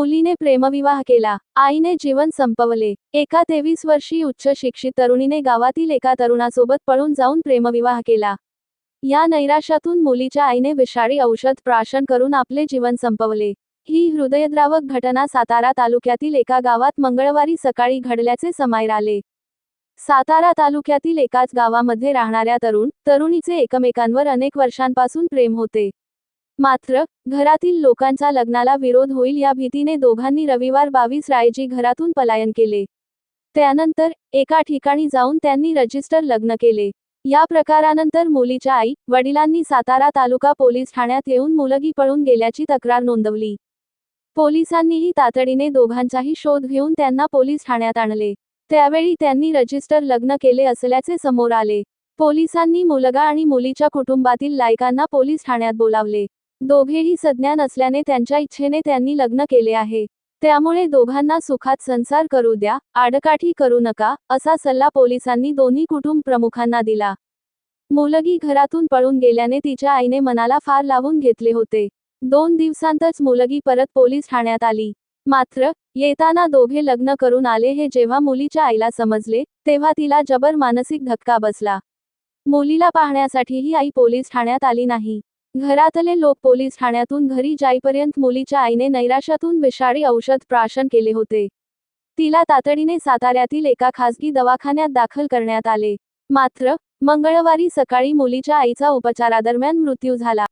मुलीने प्रेमविवाह केला. आईने जीवन संपवले. एका तेवीस वर्षीय उच्च शिक्षित तरुणीने गावातील एका तरुणासोबत पळून जाऊन प्रेमविवाह केला. या नैराश्यातून मुलीच्या आईने विषारी औषध प्राशन करून आपले जीवन संपवले. ही हृदयद्रावक घटना सातारा तालुक्यातील एका गावात मंगळवारी सकाळी घडल्याचे समायर आले. सातारा तालुक्यातील एकाच गावामध्ये राहणाऱ्या तरुण तरुणीचे एकमेकांवर अनेक वर्षांपासून प्रेम होते. मात्र घरातील लोकांच्या लग्नाला विरोध होईल या भीतीने दोघांनी रविवार बावीस रायजी घरातून पलायन केले. त्यानंतर एका ठिकाणी जाऊन त्यांनी रजिस्टर लग्न केले. या प्रकारानंतर मुलीच्या आई वडिलांनी सातारा तालुका पोलीस ठाण्यात येऊन मुलगी पळून गेल्याची तक्रार नोंदवली. पोलिसांनीही तातडीने दोघांचाही शोध घेऊन त्यांना पोलीस ठाण्यात आणले. त्यावेळी त्यांनी रजिस्टर लग्न केले असल्याचे समोर आले. पोलिसांनी मुलगा आणि मुलीच्या कुटुंबातील लायकांना पोलीस ठाण्यात बोलावले. दोघेही सज्ञान असल्याने त्यांच्या इच्छेने त्यांनी लग्न केले आहे. त्यामुळे दोघांना सुखात संसार करू द्या आडकाठी करू नका असा सल्ला पोलिसांनी दोन्ही कुटुंब प्रमुखांना दिला. मुलगी घरातून पळून गेल्याने तिच्या आईने मनाला फार लावून घेतले होते. दोन दिवसांतच मुलगी परत पोलीस ठाण्यात आली. मात्र येताना दोघे लग्न करून आले हे जेव्हा मुलीच्या आईला समजले तेव्हा तिला जबर मानसिक धक्का बसला. मुलीला पाहण्यासाठीही आई पोलीस ठाण्यात आली नाही. घरातले लोक पोलीस ठाण्यातून घरी जाईपर्यंत मुलीच्या आईने नैराश्यातून विषारी औषध प्राशन केले होते. तिला तातडीने साताऱ्यातील एका खासगी दवाखान्यात दाखल करण्यात आले. मात्र मंगळवारी सकाळी मुलीच्या आईचा उपचारादरम्यान मृत्यू झाला.